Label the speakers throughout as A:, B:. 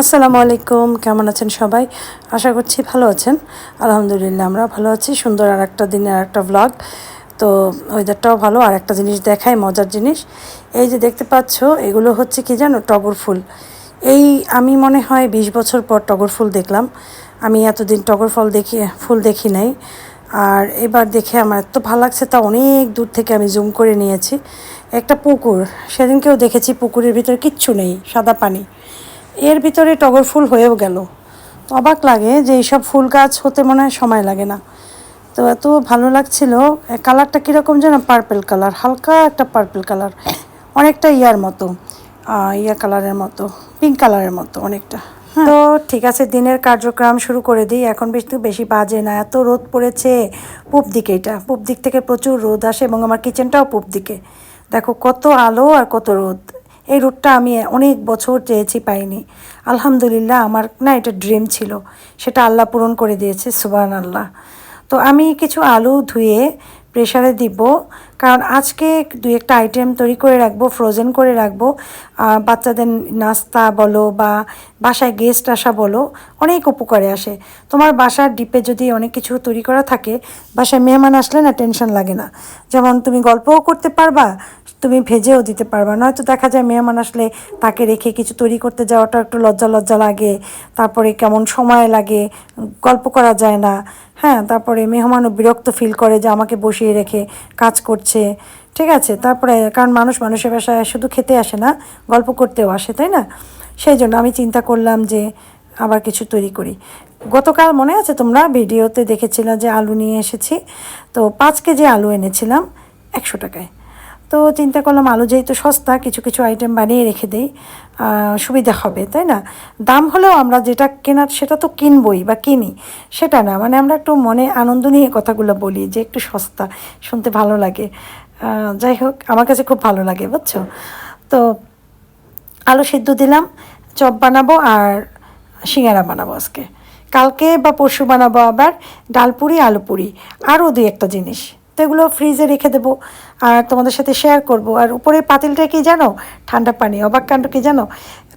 A: আসসালামু আলাইকুম, কেমন আছেন সবাই? আশা করছি ভালো আছেন। আলহামদুলিল্লাহ, আমরা ভালো আছি। সুন্দর আর একটা দিনের আর একটা ভ্লগ তো ওয়েদারটাও ভালো, আর একটা জিনিস দেখায় মজার জিনিস। এই যে দেখতে পাচ্ছ, এগুলো হচ্ছে কি জানো, টগর ফুল। এই আমি মনে হয় বিশ বছর পর টগর ফুল দেখলাম। আমি এতদিন টগর ফল দেখি, ফুল দেখি নাই। আর এবার দেখে আমার এত ভালো লাগছে, তা অনেক দূর থেকে আমি জুম করে নিয়েছি। একটা পুকুর, সেদিনকেও দেখেছি, পুকুরের ভিতরে কিচ্ছু নেই, সাদা পানি। এর ভিতরে টগর ফুল হয়েও গেল। তো অবাক লাগে যে এইসব ফুল গাছ হতে মনে হয় সময় লাগে না। তো এত ভালো লাগছিল কালারটা কীরকম যেন পার্পেল কালার, হালকা একটা পার্পেল কালার, অনেকটা ইয়ার মতো ইয়া কালারের মতো পিঙ্ক কালারের মতো অনেকটা। হ্যাঁ। তো ঠিক আছে, দিনের কার্যক্রম শুরু করে দিই। এখন বেশি বেশি বাজে না, এত রোদ পড়েছে পূব দিকে এটা। পূব দিক থেকে প্রচুর রোদ আসে এবং আমার কিচেনটাও পূব দিকে। দেখো কত আলো আর কত রোদ। এই রুটটা আমি অনেক বছর চেয়েছি পাইনি। আলহামদুলিল্লাহ আমার না এটা ড্রিম ছিল। সেটা আল্লাহ পূরণ করে দিয়েছে সুবান আল্লাহ তো আমি কিছু আলু ধুয়ে প্রেশারে দিব। কারণ আজকে দুই একটা আইটেম তৈরি করে রাখব ফ্রোজেন করে রাখব। বাচ্চাদের নাস্তা বলো বা বাসায় গেস্ট আসা বলো, অনেক উপকারে আসে। তোমার বাসার ডিপে যদি অনেক কিছু তৈরি করা থাকে, বাসায় মেহমান আসলে না টেনশন লাগে না। যেমন তুমি গল্পও করতে পারবা, তুমি ভেজেও দিতে পারবা। নয়তো দেখা যায় মেহমান আসলে তাকে রেখে কিছু তৈরি করতে যাওয়াটা একটু লজ্জা লজ্জা লাগে, তারপরে কেমন সময় লাগে, গল্প করা যায় না। হ্যাঁ তারপরে মেহমানও বিরক্ত ফিল করে যে আমাকে বসিয়ে রেখে কাজ করছে ঠিক আছে? তারপরে, কারণ মানুষ মানুষের বাসায় শুধু খেতে আসে না, গল্প করতেও আসে, তাই না? সেই জন্য আমি চিন্তা করলাম যে আবার কিছু তৈরি করি। গতকাল মনে আছে তোমরা? ভিডিওতে দেখেছিলাম যে আলু নিয়ে এসেছি। তো পাঁচ কেজি আলু এনেছিলাম একশো টাকায়। তো চিন্তা করলাম আলু যেহেতু সস্তা, কিছু কিছু আইটেম বানিয়ে রেখে দিই। সুবিধা হবে, তাই না? দাম হলেও আমরা যেটা কেনার সেটা তো কিনবই বা কিনি, সেটা না। মানে আমরা একটু মনে আনন্দ নিয়ে কথাগুলো বলি যে একটু সস্তা, শুনতে ভালো লাগে। যাই হোক, আমার কাছে খুব ভালো লাগে, বুঝছ? তো আলু সিদ্ধ দিলাম, চপ বানাবো আর সিঙ্গারা বানাবো আজকে। কালকে বা পরশু বানাবো আবার ডালপুরি আলু পুরি, আরও দুই একটা জিনিস। তো এগুলো ফ্রিজে রেখে দেবো আর তোমাদের সাথে শেয়ার করব। আর উপরে পাতিলটা কি জানো? ঠান্ডা পানি, অবাক কাণ্ড কি জানো?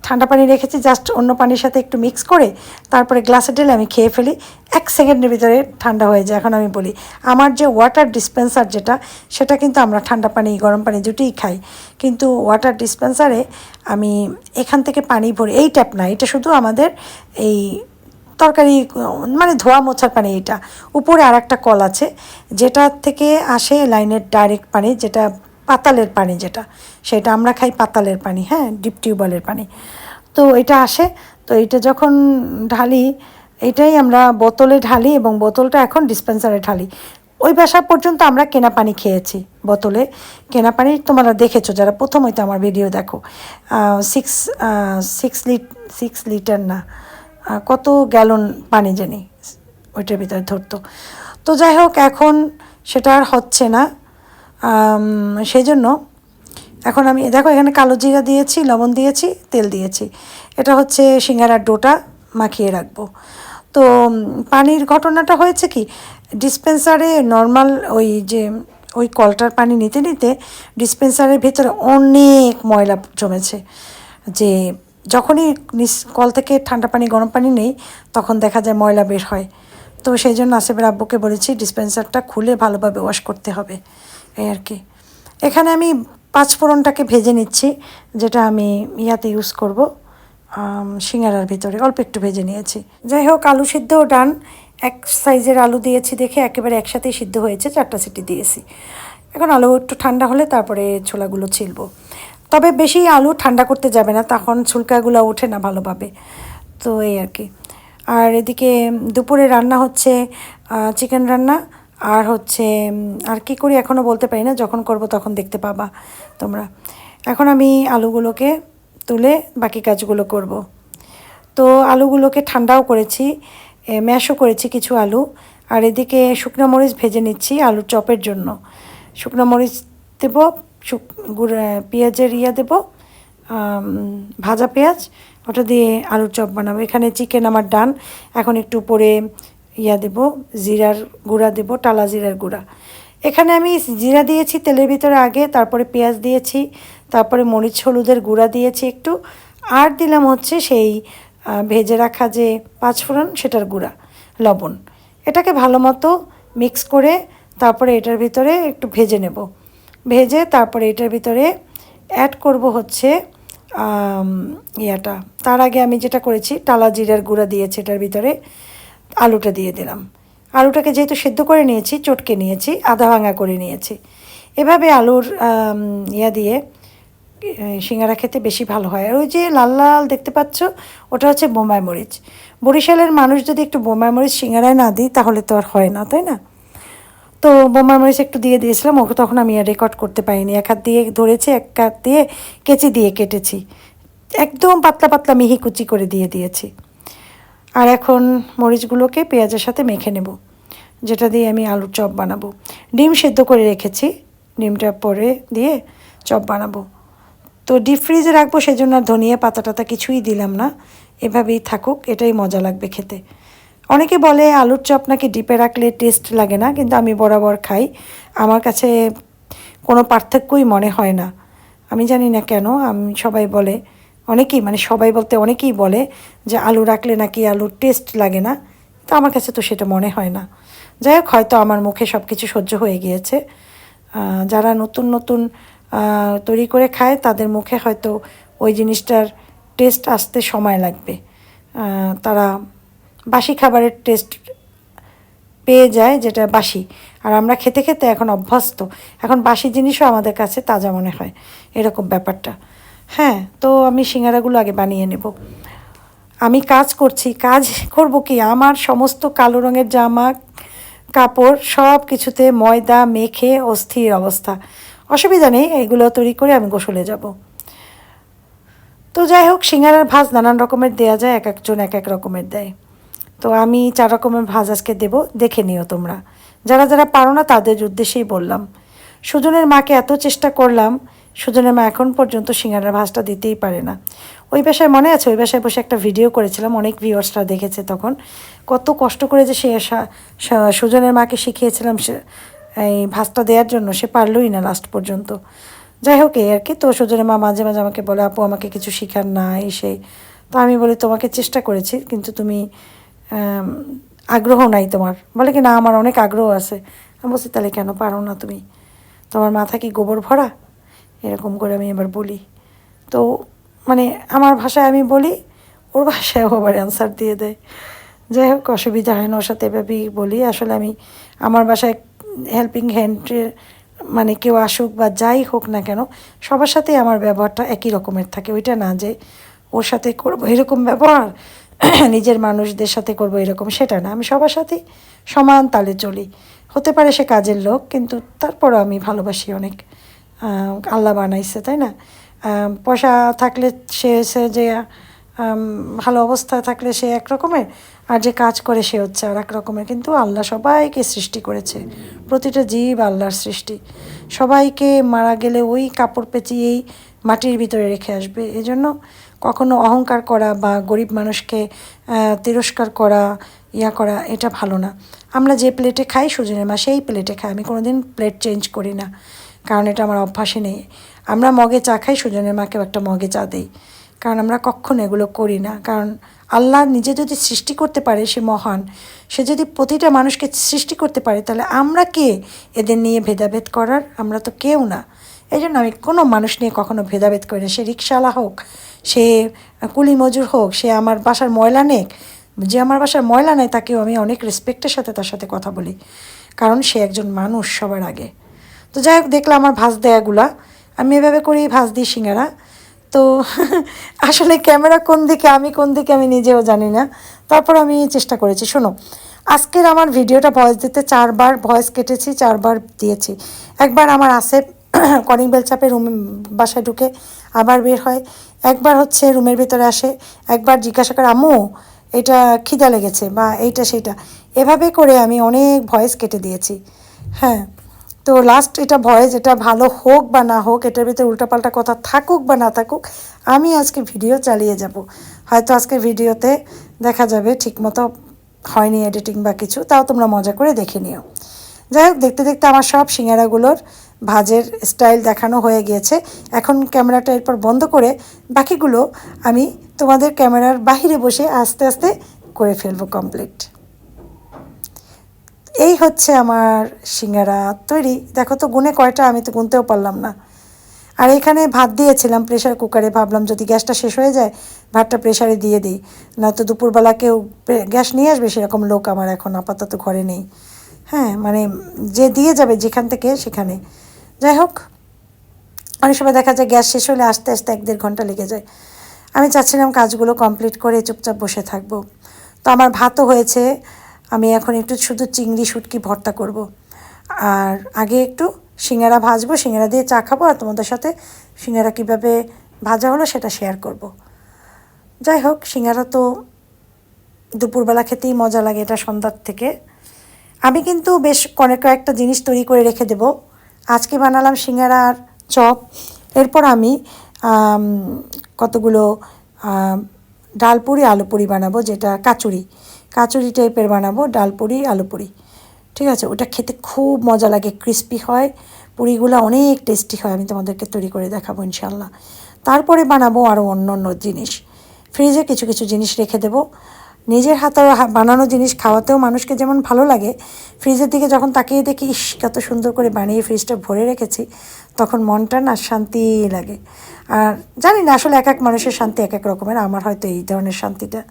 A: ঠান্ডা পানি রেখেছি জাস্ট অন্য পানির সাথে একটু মিক্স করে তারপরে গ্লাসে ঢেলে আমি খেয়ে ফেলি। এক সেকেন্ডের ভিতরে ঠান্ডা হয়ে যায়, এখন আমি বলি। আমার যে ওয়াটার ডিসপেন্সার যেটা, সেটা কিন্তু আমরা ঠান্ডা পানি, গরম পানি দুটোই খাই। কিন্তু ওয়াটার ডিসপেন্সারে আমি এখান থেকে পানি ভরে। এই ট্যাপ না, এটা শুধু আমাদের এই তরকারি মানে ধোয়া মোছার পানি এটা। উপরে আর একটা কল আছে, যেটা থেকে আসে লাইনের ডাইরেক্ট পানি, যেটা পাতালের পানি যেটা, সেটা আমরা খাই পাতালের পানি হ্যাঁ ডিপ টিউবওয়েলের পানি। তো এটা আসে, তো এটা যখন ঢালি, এটাই আমরা বোতলে ঢালি এবং বোতলটা এখন ডিসপেন্সারে ঢালি। ওই বাসা পর্যন্ত আমরা কেনা পানি খেয়েছি বোতলে। কেনা পানি তোমরা দেখেছ, যারা প্রথম হয়তো আমার ভিডিও দেখো। Six six lit six litre না। কত গ্যালন পানি জানি ওইটার ভিতরে ধরতো। তো যাই হোক, এখন সেটা আর হচ্ছে না। সেই জন্য এখন আমি, দেখো এখানে কালো জিরা দিয়েছি, লবণ দিয়েছি, তেল দিয়েছি। এটা হচ্ছে সিঙ্গারার ডোটা মাখিয়ে রাখব। তো পানির ঘটনাটা হয়েছে কি, ডিসপেন্সারে নর্মাল ওই যে, ওই কলটার পানি নিতে নিতে ডিসপেন্সারের ভেতরে অনেক ময়লা জমেছে। যে যখনই নিস- কল থেকে ঠান্ডা পানি, গরম পানি নেই, তখন দেখা যায় ময়লা বের হয়। তো সেই জন্য আসিফের আব্বুকে বলেছি, ডিসপেন্সারটা খুলে ভালোভাবে ওয়াশ করতে হবে। এই আর কি। এখানে আমি পাঁচ ফোড়নটাকে ভেজে নিচ্ছি, যেটা আমি ইয়াতে ইউজ করব। সিঙ্গারার ভিতরে, অল্প একটু ভেজে নিয়েছি। যাই হোক, আলু সিদ্ধও ডান। এক সাইজের আলু দিয়েছি দেখে একেবারে একসাথেই সিদ্ধ হয়েছে, চারটা সিটি দিয়েছি। এখন আলু একটু ঠান্ডা হলে তারপরে ছোলাগুলো ছিলবো। তবে বেশি আলু ঠান্ডা করতে যাবে না, তখন ছুলকাগুলো ওঠে না ভালোভাবে। তো এই আর কি। আর এদিকে দুপুরে রান্না হচ্ছে চিকেন রান্না, আর হচ্ছে আর কি করি এখনও বলতে পারি না, যখন করব তখন দেখতে পাবা তোমরা। এখন আমি আলুগুলোকে তুলে বাকি কাজগুলো করব। তো আলুগুলোকে ঠান্ডাও করেছি ম্যাশও করেছি কিছু আলু, আর এদিকে শুকনো মরিচ ভেজে নিচ্ছি আলুর চপের জন্য। শুকনো মরিচ দেবো পেঁয়াজের ইয়া দেবো ভাজা পেঁয়াজ, ওটা দিয়ে আলুর চপ বানাবো। এখানে চিকেন আমার ডান, এখন একটু উপরে ইয়া দেব, জিরার গুঁড়া দেব, টালা জিরার গুঁড়া। এখানে আমি জিরা দিয়েছি তেলের ভিতরে আগে, তারপরে পেঁয়াজ দিয়েছি, তারপরে মরিচ, হলুদের গুঁড়া দিয়েছি একটু, আর দিলাম হচ্ছে সেই ভেজে রাখা যে পাঁচফোড়ন, সেটার গুঁড়া, লবণ। এটাকে ভালো মতো মিক্স করে, তারপরে এটার ভিতরে একটু ভেজে নেব। ভেজে তারপরে এটার ভিতরে অ্যাড করব হচ্ছে ইয়াটা। তার আগে আমি যেটা করেছি, টালা জিরার গুঁড়া দিয়েছি এটার ভিতরে, আলুটা দিয়ে দিলাম। আলুটাকে যেহেতু সেদ্ধ করে নিয়েছি, চটকে নিয়েছি আধা ভাঙা করে নিয়েছি। এভাবে আলুর ইয়া দিয়ে সিঙ্গারা খেতে বেশি ভালো হয়। আর ওই যে লাল লাল দেখতে পাচ্ছ, ওটা হচ্ছে বোম্বাই মরিচ। বরিশালের মানুষ যদি একটু বোম্বাই মরিচ সিঙ্গারায় না দিই, তাহলে তো আর হয় না, তাই না? তো বোমার মরিচ একটু দিয়ে দিয়েছিলাম, ওকে তখন আমি আর রেকর্ড করতে পারিনি। এক হাত দিয়ে ধরেছি, এক হাত দিয়ে কেচি দিয়ে কেটেছি। একদম পাতলা পাতলা মিহি কুচি করে দিয়ে দিয়েছি। আর এখন মরিচগুলোকে পেঁয়াজের সাথে মেখে নেব, যেটা দিয়ে আমি আলুর চপ বানাবো। ডিম সেদ্ধ করে রেখেছি, ডিমটা পরে দিয়ে চপ বানাবো। তো ডিপ ফ্রিজে রাখব, সেজন্য আর ধনিয়া পাতা টাতা কিছুই দিলাম না। এভাবেই থাকুক, এটাই মজা লাগবে খেতে। অনেকে বলে আলুর চপ নাকি ডিপে রাখলে টেস্ট লাগে না, কিন্তু আমি বরাবর খাই। আমার কাছে কোনো পার্থক্যই মনে হয় না। আমি জানি না কেন, আমি সবাই বলে, অনেকেই মানে সবাই বলতে অনেকেই বলে যে আলু রাখলে নাকি আলুর টেস্ট লাগে না তো আমার কাছে তো সেটা মনে হয় না। যাই হোক, হয়তো আমার মুখে সব কিছু সহ্য হয়ে গিয়েছে। যারা নতুন নতুন তৈরি করে খায়, তাদের মুখে হয়তো ওই জিনিসটার টেস্ট আসতে সময় লাগবে। তারা বাসি খাবারের টেস্ট পেয়ে যায়, যেটা বাসি। আর আমরা খেতে খেতে এখন অভ্যস্ত। এখন বাসি জিনিসও আমাদের কাছে তাজা মনে হয়, এরকম ব্যাপারটা। হ্যাঁ তো আমি সিঙ্গারাগুলো আগে বানিয়ে নেব। আমি কাজ করছি। কাজ করব কি? আমার সমস্ত কালো রঙের জামা, কাপড় সব কিছুতে ময়দা মেখে অস্থির অবস্থা। অসুবিধা নেই এগুলো তৈরি করে আমি গোসলে যাব। তো যাই হোক, সিঙ্গারার ভাজ নানান রকমের দেয়া যায়, এক একজন এক এক রকমের দেয়। তো আমি চার রকমের ভাজ আজকে দেব, দেখে নিও তোমরা। যারা যারা পারো না, তাদের উদ্দেশ্যেই বললাম। সুজনের মাকে এত চেষ্টা করলাম, সুজনের মা এখন পর্যন্ত সিঙ্গারার ভাজটা দিতেই পারে না। ওই বাসায় মনে আছে, ওই বাসায় বসে একটা ভিডিও করেছিলাম, অনেক ভিউয়ার্সরা দেখেছে তখন। কত কষ্ট করে যে সে সুজনের মাকে শিখিয়েছিলাম সে, এই ভাজটা দেওয়ার জন্য, সে পারলই না লাস্ট পর্যন্ত। যাই হোক, এই আর কি। তো সুজনের মা মাঝে মাঝে আমাকে বলে, আপু, আমাকে কিছু শিখার না, এই সেই। তো আমি বলি, তোমাকে চেষ্টা করেছি, কিন্তু তুমি আগ্রহ নাই তোমার। বলে কি, না, আমার অনেক আগ্রহ আছে। আমি বলছি, তাহলে কেন পারো না তুমি? তোমার মাথা কি গোবর ভরা? এরকম করে আমি এবার বলি। তো মানে আমার ভাষায় আমি বলি, ওর ভাষায় আবার অ্যান্সার দিয়ে দেয়। যাই হোক, অসুবিধা হয় না ওর সাথে এভাবেই বলি। আসলে আমি, আমার বাসায় হেল্পিং হ্যান্ডের মানে কেউ আসুক বা যাই হোক না কেন, সবার সাথেই আমার ব্যবহারটা একই রকমের থাকে। ওইটা না যে ওর সাথে করব এরকম ব্যবহার। নিজের মানুষদের সাথে করব এরকম, সেটা না। আমি সবার সাথেই সমান তালে চলি। হতে পারে সে কাজের লোক, কিন্তু তারপরও আমি ভালোবাসি অনেক আল্লাহ বানাইছে, তাই না? পয়সা থাকলে সে সে যে ভালো অবস্থায় থাকলে সে এক রকমের, আর যে কাজ করে সে হচ্ছে আর এক রকমের। কিন্তু আল্লাহ সবাইকে সৃষ্টি করেছে। প্রতিটা জীব আল্লাহর সৃষ্টি। সবাইকে মারা গেলে ওই কাপড় পেঁচিয়েই মাটির ভিতরে রেখে আসবে। এজন্য কখনো অহংকার করা বা গরিব মানুষকে তিরস্কার করা, ইয়া করা, এটা ভালো না। আমরা যে প্লেটে খাই, সুজনের মা সেই প্লেটে খাই আমি কোনোদিন প্লেট চেঞ্জ করি না, কারণ এটা আমার অভ্যাসে নেই। আমরা মগে চা খাই, সুজনের মাকেও একটা মগে চা দিই। কারণ আমরা কখনো এগুলো করি না। কারণ আল্লাহ নিজে যদি সৃষ্টি করতে পারে, সে মহান। সে যদি প্রতিটা মানুষকে সৃষ্টি করতে পারে, তাহলে আমরা কে? এদের নিয়ে ভেদাভেদ করার আমরা তো কেউ না। এই জন্য আমি কোনো মানুষ নিয়ে কখনো ভেদাভেদ করি না। সে রিক্সাওয়ালা হোক, সে কুলি মজুর হোক, সে আমার বাসার ময়লা নেক, যে আমার বাসার ময়লা নেয় তাকেও আমি অনেক রেসপেক্টের সাথে তার সাথে কথা বলি। কারণ সে একজন মানুষ সবার আগে। তো যাই হোক, দেখলাম আমার ভাজ দেয়াগুলা। আমি এভাবে করেই ভাজ দিই সিঙ্গারা। তো আসলে ক্যামেরা কোন দিকে, আমি কোন দিকে আমি নিজেও জানি না। তারপর আমি চেষ্টা করেছি। শোনো, আজকের আমার ভিডিওটা ভয়েস দিতে চারবার ভয়েস কেটেছি, চারবার দিয়েছি। একবার আমার আসে কলিং বেল চাপে রুম, বাসায় ঢুকে আবার বের হয়। একবার হচ্ছে রুমের ভিতরে আসে, একবার জিজ্ঞাসা করে, আম্মু, এটা খিদা লেগেছে বা এইটা সেইটা। এভাবে করে আমি অনেক ভয়েস কেটে দিয়েছি। হ্যাঁ তো লাস্ট এটা ভয়েস এটা ভালো হোক বা না হোক, এটার ভিতরে উল্টাপাল্টা কথা থাকুক বা না থাকুক, আমি আজকে ভিডিও চালিয়ে যাব। হয়তো আজকে ভিডিওতে দেখা যাবে ঠিকমতো হয়নি এডিটিং বা কিছু, তাও তোমরা মজা করে দেখে নিও। যাই হোক, দেখতে দেখতে আমার সব সিঙ্গারাগুলোর ভাজের স্টাইল দেখানো হয়ে গিয়েছে। এখন ক্যামেরাটা এরপর বন্ধ করে বাকিগুলো আমি তোমাদের ক্যামেরার বাহিরে বসে আস্তে আস্তে করে ফেলব কমপ্লিট এই হচ্ছে আমার সিঙ্গারা তৈরি। দেখো তো গুনে কয়টা আমি তো গুনতেও পারলাম না। আর এখানে ভাত দিয়েছিলাম প্রেশার কুকারে ভাবলাম যদি গ্যাসটা শেষ হয়ে যায়, ভাতটা প্রেশারে দিয়ে দিই। নয়তো দুপুরবেলা কেউ গ্যাস নিয়ে আসবে, সেরকম লোক আমার এখন আপাতত ঘরে নেই। হ্যাঁ মানে যে দিয়ে যাবে যেখান থেকে সেখানে। যাই হোক, অনেক সময় দেখা যায় গ্যাস শেষ হলে আস্তে আস্তে এক দেড় ঘণ্টা লেগে যায় আমি চাচ্ছিলাম কাজগুলো কমপ্লিট করে চুপচাপ বসে থাকব তো আমার ভাতও হয়েছে, আমি এখন একটু শুধু চিংড়ি শুটকি ভর্তা করব। আর আগে একটু সিঙ্গারা ভাজবো, সিঙ্গারা দিয়ে চা খাব আর তোমাদের সাথে সিঙ্গারা কীভাবে ভাজা হলো সেটা শেয়ার করব। যাই হোক, সিঙ্গারা তো দুপুরবেলা খেতেই মজা লাগে এটা সন্ধ্যার থেকে আমি কিন্তু বেশ অনেক কয়েকটা জিনিস তৈরি করে রেখে দেব আজকে বানালাম সিঙ্গারা আর চপ। এরপর আমি কতগুলো ডালপুরি আলু পুরি বানাবো, যেটা কাচুরি। কাচুরি টাইপের বানাবো, ডালপুরি আলু পুরি ঠিক আছে? ওটা খেতে খুব মজা লাগে ক্রিস্পি হয়। পুরিগুলো অনেক টেস্টি হয়, আমি তোমাদেরকে তৈরি করে দেখাবো ইনশাল্লাহ তারপরে বানাবো আরও অন্য অন্য জিনিস ফ্রিজে কিছু কিছু জিনিস রেখে দেবো। নিজের হাতে বানানো জিনিস খাওয়াতেও মানুষকে যেমন ভালো লাগে, ফ্রিজের দিকে যখন তাকিয়ে দেখি, ইস, কত সুন্দর করে বানিয়ে ফ্রিজটা ভরে রেখেছি, তখন মনটা না শান্তি লাগে। আর জানি না, আসলে এক এক মানুষের শান্তি এক এক রকমের, আমার হয়তো এই ধরনের শান্তিটা।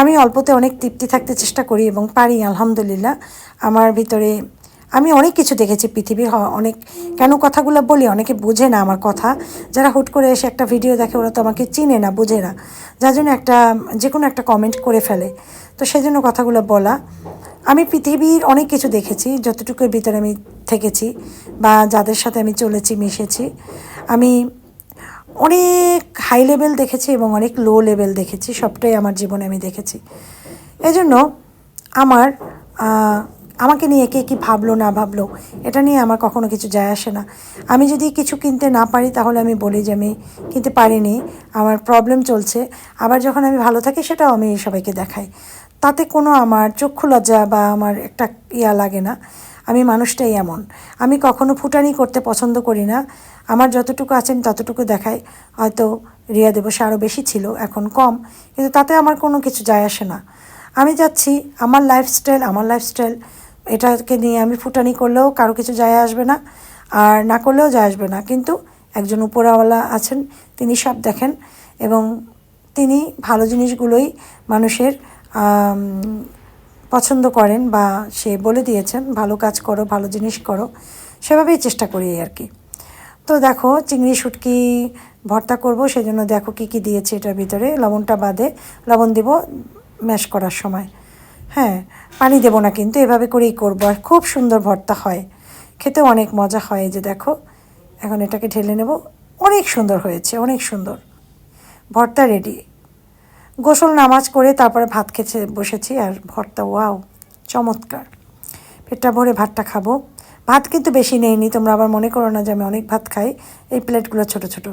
A: আমি অল্পতে অনেক তৃপ্তি থাকতে চেষ্টা করি এবং পারি, আলহামদুলিল্লাহ। আমার ভিতরে আমি অনেক কিছু দেখেছি পৃথিবীর হ- অনেক, কেন কথাগুলো বলি অনেকে বুঝে না আমার কথা। যারা হুট করে এসে একটা ভিডিও দেখে, ওরা তো আমাকে চিনে না, বুঝে না। যার জন্য একটা যে কোনো একটা কমেন্ট করে ফেলে। তো সেই জন্য কথাগুলো বলা। আমি পৃথিবীর অনেক কিছু দেখেছি, যতটুকুর ভিতরে আমি থেকেছি বা যাদের সাথে আমি চলেছি, মিশেছি। আমি অনেক হাই লেভেল দেখেছি এবং অনেক লো লেভেল দেখেছি, সবটাই আমার জীবনে আমি দেখেছি। এজন্য আমার আমাকে নিয়ে কে কী ভাবলো, না ভাবলো, এটা নিয়ে আমার কখনো কিছু যায় আসে না। আমি যদি কিছু কিনতে না পারি, তাহলে আমি বলি যে আমি কিনতে পারিনি, আমার প্রবলেম চলছে। আবার যখন আমি ভালো থাকি, সেটাও আমি সবাইকে দেখাই। তাতে কোনো আমার চক্ষু লজ্জা বা আমার একটা ইয়া লাগে না। আমি মানুষটাই এমন। আমি কখনো ফুটানি করতে পছন্দ করি না। আমার যতটুকু আছে, আমি ততটুকু দেখাই। হয়তো রিয়া দেবসে আরও বেশি ছিল, এখন কম। কিন্তু তাতে আমার কোনো কিছু যায় আসে না। আমি যাচ্ছি, আমার লাইফস্টাইল আমার লাইফস্টাইল এটাকে নিয়ে আমি ফুটানি করলেও কারও কিছু যায় আসবে না, আর না করলেও যায় আসবে না। কিন্তু একজন উপরাওয়ালা আছেন, তিনি সব দেখেন এবং তিনি ভালো জিনিসগুলোই মানুষের পছন্দ করেন বা সে বলে দিয়েছেন, ভালো কাজ করো, ভালো জিনিস করো। সেভাবেই চেষ্টা করি আর কি। তো দেখো, চিংড়ি, শুটকি ভর্তা করব, সেজন্য দেখো কি কি দিয়েছি এটার ভিতরে। লবণটা বাদে লবণ দিব ম্যাশ করার সময়। হ্যাঁ পানি দেবো না কিন্তু, এভাবে করেই করব। আর খুব সুন্দর ভর্তা হয়। খেতে অনেক মজা হয় যে দেখো। এখন এটাকে ঢেলে নেব। অনেক সুন্দর হয়েছে, অনেক সুন্দর। ভর্তা রেডি গোসল নামাজ করে তারপরে ভাত খেতে বসেছি আর ভর্তা, ওয়াও, চমৎকার। পেটটা ভরে ভাতটা খাব। ভাত কিন্তু বেশি নেইনি, তোমরা আবার মনে করো না যে আমি অনেক ভাত খাই। এই প্লেটগুলো ছোট ছোট।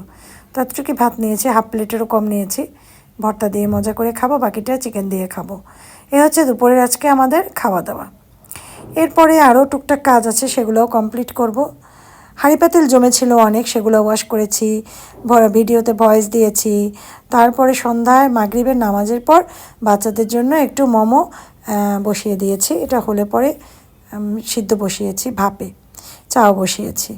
A: ততটুকুই ভাত নিয়েছি, হাফ প্লেটেরও কম নিয়েছি। ভর্তা দিয়ে মজা করে খাব, বাকিটা চিকেন দিয়ে খাব। এ হচ্ছে দুপুরের আজকে আমাদের খাওয়া দাওয়া এরপরে আরও টুকটাক কাজ আছে, সেগুলোও কমপ্লিট করব। হাঁড়ি পাতিল জমেছিল অনেক, সেগুলো ওয়াশ করেছি ভিডিওতে ভয়েস দিয়েছি। তারপরে সন্ধ্যায় মাগরিবের নামাজের পর বাচ্চাদের জন্য একটু মোমো বসিয়ে দিয়েছি। এটা হলে পরে সিদ্ধ বসিয়েছি, ভাপে। চাও বসিয়েছি।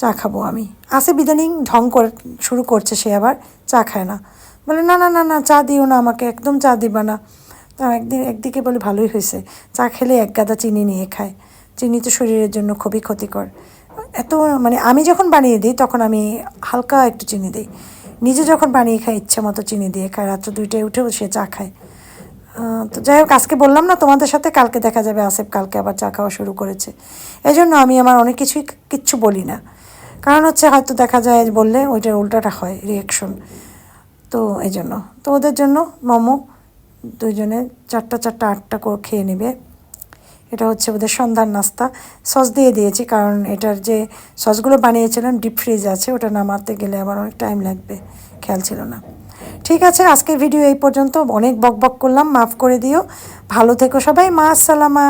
A: চা খাব আমি। আসে বিদানিং ঢং করে, শুরু করছে সে আবার, চা খায় না। বলে, না না না না, চা দিও না আমাকে, একদম চা দিবা না। তা একদিন একদিকে বলে, ভালোই হয়েছে, চা খেলে এক গাদা চিনি নিয়ে খায়। চিনি তো শরীরের জন্য খুবই ক্ষতিকর। এত মানে আমি যখন বানিয়ে দিই, তখন আমি হালকা একটু চিনি দিই। নিজে যখন বানিয়ে খাই, ইচ্ছে মতো চিনি দিয়ে খায়। রাত্র দুইটায় উঠেও সে চা খায়। তো যাই হোক, আজকে বললাম না তোমাদের সাথে, কালকে দেখা যাবে, আসেফ কালকে আবার চা খাওয়া শুরু করেছে। এই জন্য আমি আমার অনেক কিছুই কিচ্ছু বলি না। কারণ হচ্ছে হয়তো দেখা যায় বললে, ওইটার উল্টাটা হয় রিয়াকশন তো এই জন্য। তো ওদের জন্য মোমো দুইজনে চারটা চারটা আটটা করে খেয়ে নেবে। এটা হচ্ছে ওদের সন্ধ্যার নাস্তা। সস দিয়ে দিয়েছি কারণ এটার যে সসগুলো বানিয়েছিলাম ডিপ ফ্রিজ আছে, ওটা নামাতে গেলে আবার অনেক টাইম লাগবে, খেয়াল ছিল না। ঠিক আছে, আজকের ভিডিও এই পর্যন্ত। অনেক বক বক করলাম, মাফ করে দিও। ভালো থেকো সবাই, মা আসসালামা।